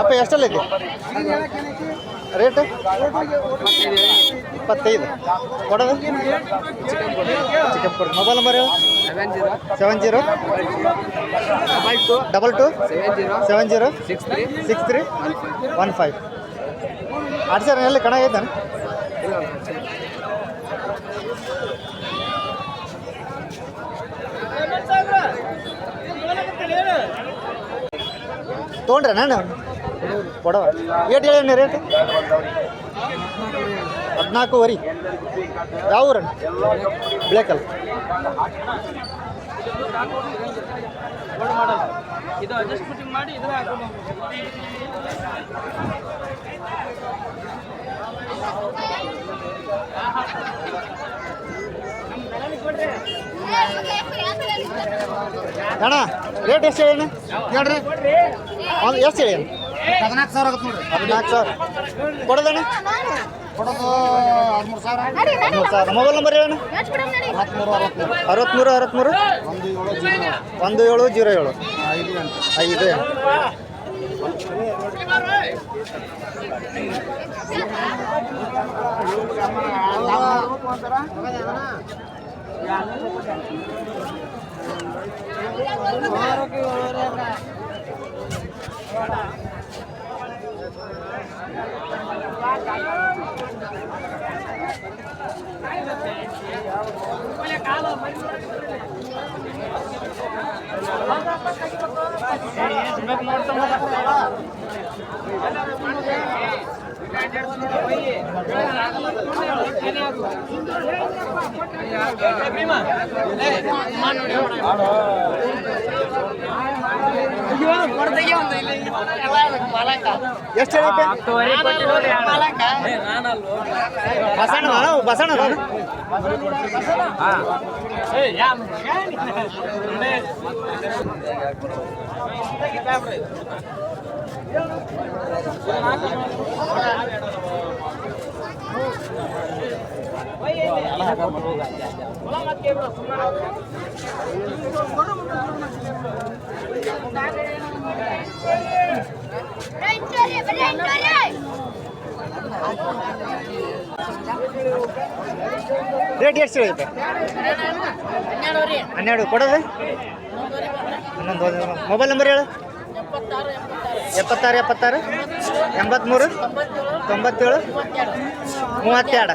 ಅಪ್ಪ, ಎಷ್ಟಲ್ಲಿ ರೇಟ್? ಇಪ್ಪತ್ತೈದು. ಕೊಡೋದು? ಚಿಕ್ಕಪ್ಪುರ mobile number seven zero. Double two? Seven zero. Six three. Six three one five ಆಡ್ಸರ್ ಎಲ್ಲಿ ಕಣ ತೊಗೊಂಡ್ರೆ ನಾನು? ಕೊಡವ. ಏಟ್ ಹೇಳಿ ರೇಟ್ ಹದಿನಾಲ್ಕುವರೆ. ಯಾವ ಊರಣ್ಣ ಹಾಕೊಂಡು ಅಣ್ಣ ರೇಟ್ ಎಷ್ಟು ಹೇಳಿ ಹೇಳ್ರಿ. ಒಂದು ಎಷ್ಟು ಹೇಳಿ? ಹದಿನಾಲ್ಕು ಸಾವಿರ ಆಗುತ್ತೆ ನೋಡ್ರಿ. ಹದಿನಾಲ್ಕು ಸಾವಿರ. ಕೊಡೋದಣ್ಣ ಕೊಡೋದು ಹದಿಮೂರು ಸಾವಿರ. ಹದಿಮೂರು ಸಾವಿರ. ಮೊಬೈಲ್ ನಂಬರ್ ಏನು ಅರವತ್ಮೂರು ಅರವತ್ಮೂರು. ಅರವತ್ತ್ಮೂರು ಅರವತ್ತ್ಮೂರು ಒಂದು ಏಳು ಜೀರೋ ಒಂದು ಏಳು ಜೀರೋ ಏಳು. ಐದು ಐದು ಮಾಡಿ ಎಷ್ಟು ಬಸಣ್ಣ ಬಸಣ್ಣ ನಾನು ರೇಟ್ ಎಷ್ಟು ಹೇಳುತ್ತೆ ಹನ್ನೆರಡು. ಕೊಡೋದು? ಹನ್ನೊಂದು ಮೊಬೈಲ್ ನಂಬರ್ ಹೇಳು. ಎಪ್ಪತ್ತಾರು ಎಪ್ಪತ್ತಾರು. ಎಂಬತ್ತ್ಮೂರು ತೊಂಬತ್ತೇಳು ಮೂವತ್ತೆರಡು.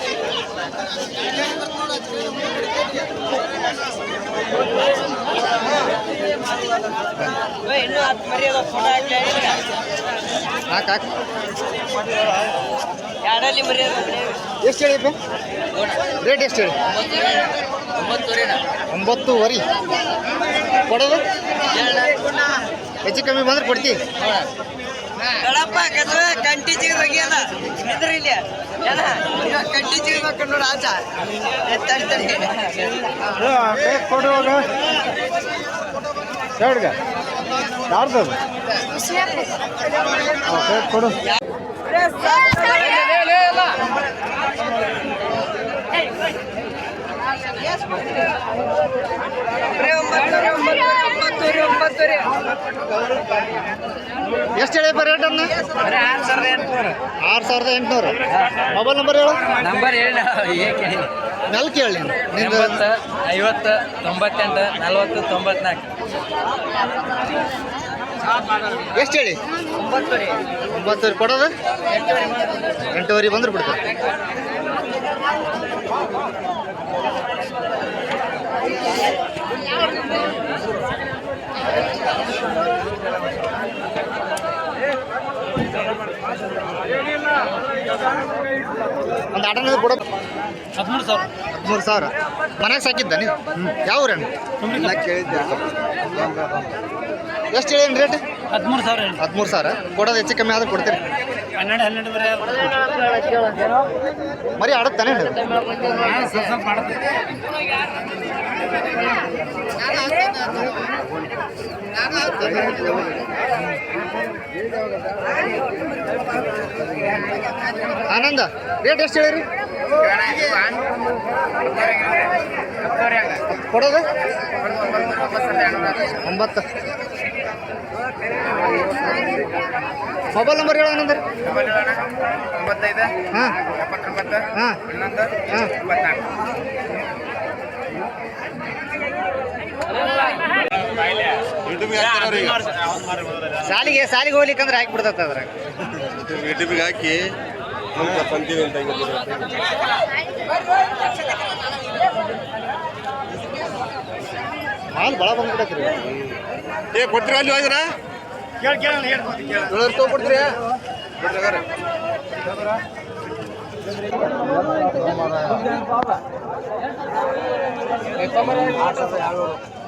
ಎರಡಲ್ಲಿ ಎಷ್ಟು ಹೇಳಿ ರೇಟ್ ಎಷ್ಟು ಹೇಳಿ? ಒಂಬತ್ತುವರೆ. ಕೊಡೋದು? ಹೆಚ್ಚು ಕಮ್ಮಿ ಬಂದ್ರೆ ಕೊಡ್ತೀವಿ ಕಡಪ್ಪ ಕದ್ವೆ ಕಂಟಿ ಜಿಗ್ ಹೋಗ್ಯದ ಇದ್ರ ಇಲ್ಲಿ ಏನ ಕಂಟಿ ಜಿಗ್ಬೇಕು ನೋಡು ಆಚ ಕೊಡುವಾಗ ಹೇಳ್ಗ ಯಾರ್ದು ಕೊಡು ಎಷ್ಟು ಹೇಳಿ ರೇಟ್ ಅನ್ನ? ಆರು ಸಾವಿರದ ಎಂಟುನೂರು. ಮೊಬೈಲ್ ನಂಬರ್ ಹೇಳು? ನಂಬರ್ ಹೇಳಿ ಏಕೆ ನೆಲ ಕೇಳಿ ಎಂಬತ್ತು ಐವತ್ತು ತೊಂಬತ್ತೆಂಟು ನಲ್ವತ್ತು ತೊಂಬತ್ನಾಲ್ಕು. ಎಷ್ಟು ಹೇಳಿ? ಒಂಬತ್ತುವರೆ. ಕೊಡೋದು? ಎಂಟುವರೆ ಬಂದ್ರೆ ಬಿಡ್ತಾರೆ ಒಂದು ಆಟನ ಕೊಡ ಹದಿಮೂರು ಸಾವಿರ. ಮೂರು ಸಾವಿರ. ಮನೆಗೆ ಸಾಕಿದ್ದ ನೀವು ಯಾವ ಊರಣ್ಣ? ಕೇಳಿದ್ದೆ. ಎಷ್ಟು ಹೇಳಿ ರೇಟ್? ಹದಿಮೂರು ಸಾವಿರ ಹದಿಮೂರು ಸಾವಿರ? ಕೊಡೋದು ಹೆಚ್ಚು ಕಮ್ಮಿ ಆದ್ರೆ ಕೊಡ್ತೀರಿ. ಹನ್ನೆರಡು ಹನ್ನೆರಡು ಬರೀ ಮರಿ ಆಡುತ್ತಾನೆ ಆನಂದ ರೇಟ್ ಎಷ್ಟು ಹೇಳಿರಿ? ಕೊಡೋದು? ಒಂಬತ್ತು. ಮೊಬೈಲ್ ನಂಬರ್ ಹೇಳು ಒಂಬತ್ತೈದು ಹಾಂ. ಎಪ್ಪತ್ತೊಂಬತ್ತು ಹಾಂ. ಹನ್ನೊಂದು ಹಾಂ. ಇಪ್ಪತ್ನಾಲ್ಕು. ಸಾಲಿಗೆ ಸಾಲಿಗೆ ಹೋಗ್ಲಿಕ್ಕಂದ್ರೆ ಹಾಕಿ ಬಿಡ್ತೈತೆ ಯೂಟ್ಯೂಬಿಗೆ ಹಾಕಿ ಅಂತ ಬಂದೀವಿ ಅಂತ ಹಾಲು ಭಾಳ ಬಂದ್ಬಿಡತ್ರಿ ಏ ಕೊಡ್ತೀರಾ ಅಲ್ಲಿ ಹೋಗಿದ್ರ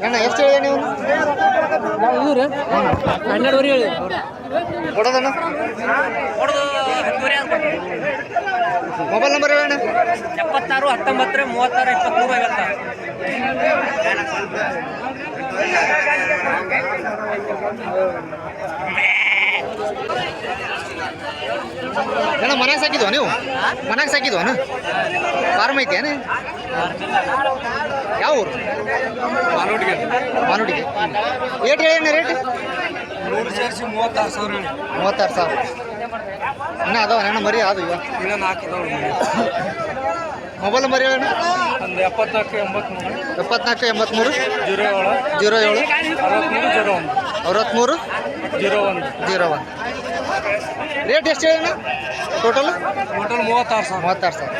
ಅಣ್ಣ ಎಷ್ಟು ಹೇಳಿದೆ ನೀವು? ಹನ್ನೆರಡುವರೆ ಹೇಳಿ ಕೊಡೋದಣ್ಣ? Mobile number ಹೇಳಣ್ಣ. ಎಪ್ಪತ್ತಾರು ಹತ್ತೊಂಬತ್ತರ ಮೂವತ್ತಾರು ಇಪ್ಪತ್ಮೂರು ಐವತ್ತ ಅಣ್ಣ ಮನೆಗೆ ಸಾಕಿದ್ವ ನೀವು? ಮನೆಗೆ ಸಾಕಿದ್ವ ಫಾರ್ಮ್ ಐತೇನು ಯಾವ ಊರು? ಮಾನುಡಿಗೆ. ಮಾನುಡಿಗೆ ಏಟ್ ಹೇಳಿ ರೇಟ್? ನೂರು ಸೇರಿಸಿ ಮೂವತ್ತಾರು ಸಾವಿರ ಮೂವತ್ತಾರು ಸಾವಿರ. ಇನ್ನ ಅದಾವ ಅಣ್ಣ ಮರಿ ಅದು ಇವ ಇನ್ನೂ ನಾಲ್ಕು ಮೊಬೈಲ್ ನಂಬರ್ ಹೇಳಣ್ಣ ಒಂದು ಎಪ್ಪತ್ನಾಲ್ಕು ಎಂಬತ್ಮೂರು. ಎಪ್ಪತ್ನಾಲ್ಕು ಎಂಬತ್ಮೂರು. ಜೀರೋ ಏಳು. ಜೀರೋ ಏಳು. ಅರವತ್ತ್ಮೂರು ಜೀರೋ ಒಂದು. ಅರವತ್ತ್ಮೂರು ಜೀರೋ ಒಂದು. ಜೀರೋ ಒನ್ ರೇಟ್ ಎಷ್ಟು ಹೇಳಿ ಟೋಟಲ್ ಟೋಟಲ್ ಮೂವತ್ತಾರು ಸಾವಿರ. ಮೂವತ್ತಾರು ಸಾವಿರ.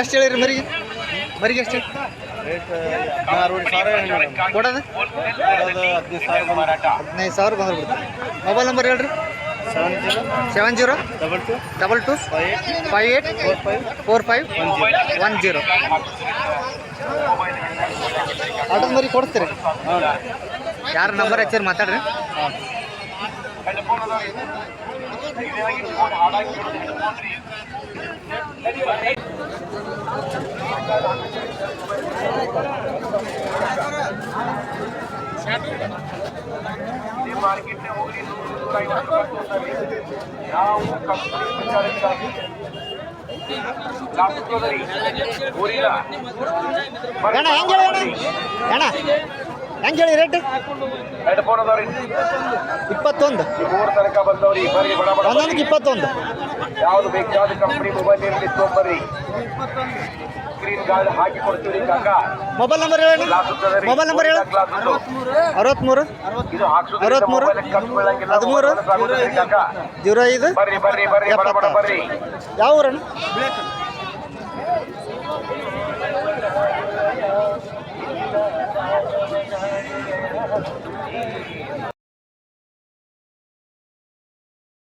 ಎಷ್ಟು ಹೇಳಿರಿ ಮರಿಗೆ ಮರಿಗೆ ಎಷ್ಟು ಕೊಡೋದು? ಹದಿನೈದು ಸಾವಿರ ಬಂದ್ರೆ ಬಿಡ್ತೀವಿ ಮೊಬೈಲ್ ನಂಬರ್ ಹೇಳ್ರಿ. Seven zero double two double two five eight four five one zero ಆಟೋದ ಮರಿ ಕೊಡ್ತೀರಿ? ಯಾರ ನಂಬರ್ ಹಚ್ಚಿರಿ ಮಾತಾಡ್ರಿ. ಅಣ್ಣ ಹೆಂಗೆ ಹೇಳಿ ಅಣ್ಣ ಅಣ್ಣ ಹೆಂಗೆ ಹೇಳಿ ರೇಟ್ ಇಪ್ಪತ್ತೊಂದು. ಮೂರು ತನಕ ಬಂದವ್ರಿ ಬರ್ರಿ ಬಡ ಬಡ ಒಂದೊಂದಕ್ಕೆ ಇಪ್ಪತ್ತೊಂದು. ಯಾವ್ದು ಬೇಕಾದ ಕಂಪನಿ ಮೊಬೈಲ್ ಇರಲಿ ತೊಗೊಂಬರ್ರಿ. ಸ್ಕ್ರೀನ್ ಗಾರ್ಡ್ ಹಾಕಿ ಕೊಡ್ತೀವಿ ಕಾಕ. ಮೊಬೈಲ್ ನಂಬರ್ ಹೇಳಿ. ಮೊಬೈಲ್ ನಂಬರ್ ಹೇಳಿ. ಅರವತ್ಮೂರು. ಇದು ಅರವತ್ಮೂರು, ಹದಿಮೂರು, ಜೀರೋ ಐದು. ಬರ್ರಿ ಬರ್ರಿ ಬರ್ರಿ ಬಡ ಬಡ ಬರ್ರಿ. ಯಾವ ಊರಣ್ಣ?